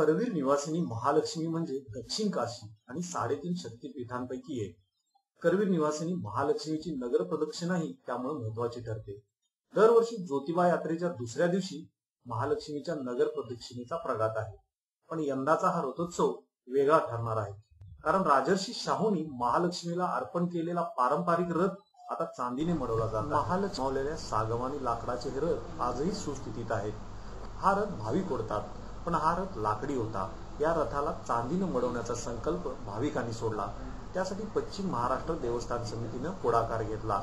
करवीर निवासिनी महालक्ष्मी म्हणजे दक्षिण काशी आणि साडेतीन शक्तीपीठांपैकी एक. करवीर निवासिनी महालक्ष्मीची नगर प्रदक्षिणाही त्यामुळे महत्वाची ठरते. दरवर्षी ज्योतिबा यात्रेच्या दुसऱ्या दिवशी महालक्ष्मीच्या नगर प्रदक्षिणेचा प्रघात आहे. पण यंदाचा हा रथोत्सव वेगळा ठरणार आहे. कारण राजर्षी शाहूनी महालक्ष्मीला अर्पण केलेला पारंपरिक रथ आता चांदीने मडवला जातो महालक्ष्मवलेल्या सागवानी लाकडाचे हे रथ आजही सुस्थितीत आहेत. हा रथ भाविक ओढतात. पण हा रथ लाकडी होता. या रथाला चांदीनं मडवण्याचा संकल्प भाविकांनी सोडला. त्यासाठी पश्चिम महाराष्ट्र देवस्थान समितीनं पुढाकार घेतला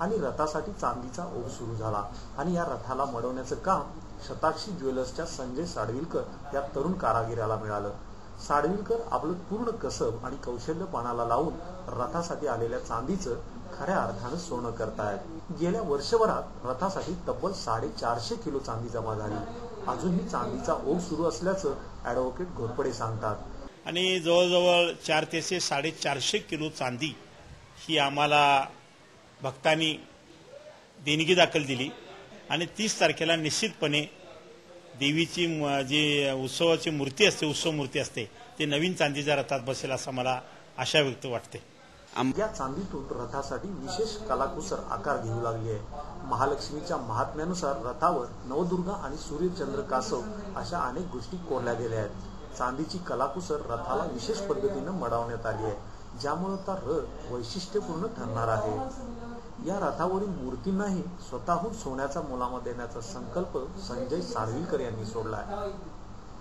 आणि रथासाठी चांदीचा ओघ सुरू झाला. आणि या रथाला मडवण्याचं काम शताक्षी ज्वेलर्सच्या संजय साडविलकर या तरुण कारागिराला मिळालं. साडविलकर आपलं पूर्ण कसब आणि कौशल्य पानाला लावून रथासाठी आलेल्या चांदीचं खऱ्या अर्थानं सोनं करतायत. गेल्या वर्षभरात रथासाठी तब्बल साडेचारशे किलो चांदी जमा झाली. अजूनही चांदीचा ओघ सुरू असल्याचं अॅडव्होकेट घोरपडे सांगतात. आणि जवळजवळ चार ते साडेचारशे किलो चांदी ही आम्हाला भक्तांनी देणगी दाखल दिली आणि तीस तारखेला निश्चितपणे देवीची म- जी उत्सवाची मूर्ती असते उत्सव मूर्ती असते ते नवीन चांदीच्या रथात बसेल असं मला आशा व्यक्त वाटते. या चांदीतून रथासाठी विशेष कलाकुसर आकार घेऊ लागली आहे. महालक्ष्मीच्या महात्म्यानुसार रथावर नवदुर्गा आणि सूर्यचंद्र कासव अशा अनेक गोष्टी कोरल्या गेल्या आहेत. चांदीची कलाकुसर रथाला विशेष पद्धतीनं मडवण्यात आली आहे ज्यामुळे हा रथ वैशिष्ट्यपूर्ण ठरणार आहे. या रथावरील मूर्तींनाही स्वतःहून सोन्याचा मुलामा देण्याचा संकल्प संजय साळवीकर यांनी सोडला आहे.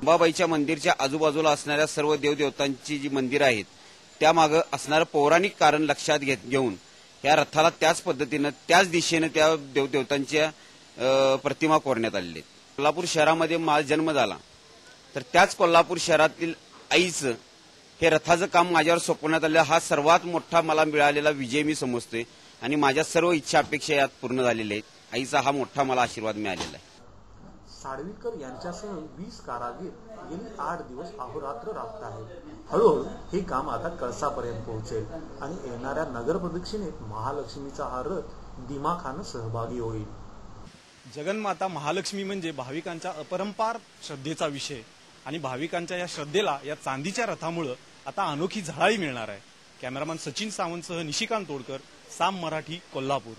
अंबाबाईच्या मंदिरच्या आजूबाजूला असणाऱ्या सर्व देवदेवतांची जी मंदिरं आहेत त्यामागं असणारं पौराणिक कारण लक्षात घेत घेऊन या रथाला त्याच पद्धतीनं त्याच दिशेनं त्या देवदेवतांच्या प्रतिमा कोरण्यात आलेली आहेत. कोल्हापूर शहरामध्ये माझा जन्म झाला. तर त्याच कोल्हापूर शहरातील आईचं हे रथाचं काम माझ्यावर सोपवण्यात आलं हा सर्वात मोठा मला मिळालेला विजय मी समजतोय. आणि माझ्या सर्व इच्छा अपेक्षा यात पूर्ण झालेल्या आहेत. आईचा हा मोठा मला आशीर्वाद मिळालेला आहे. साळवीकर यांच्यासह वीस कारागीर गेली आठ दिवस अहोरात्र राबत आहेत. हळूहळू हे काम आता कळसापर्यंत पोहोचेल. आणि येणाऱ्या नगर प्रदक्षिणेत महालक्ष्मीचा हा रथ दिमाखानं सहभागी होईल. जगन्माता महालक्ष्मी म्हणजे भाविकांच्या अपरंपार श्रद्धेचा विषय. आणि भाविकांच्या या श्रद्धेला या चांदीच्या रथामुळं आता अनोखी झळाळी मिळणार आहे. कॅमेरामॅन सचिन सावंतसह निशिकांत तोडकर साम मराठी कोल्हापूर.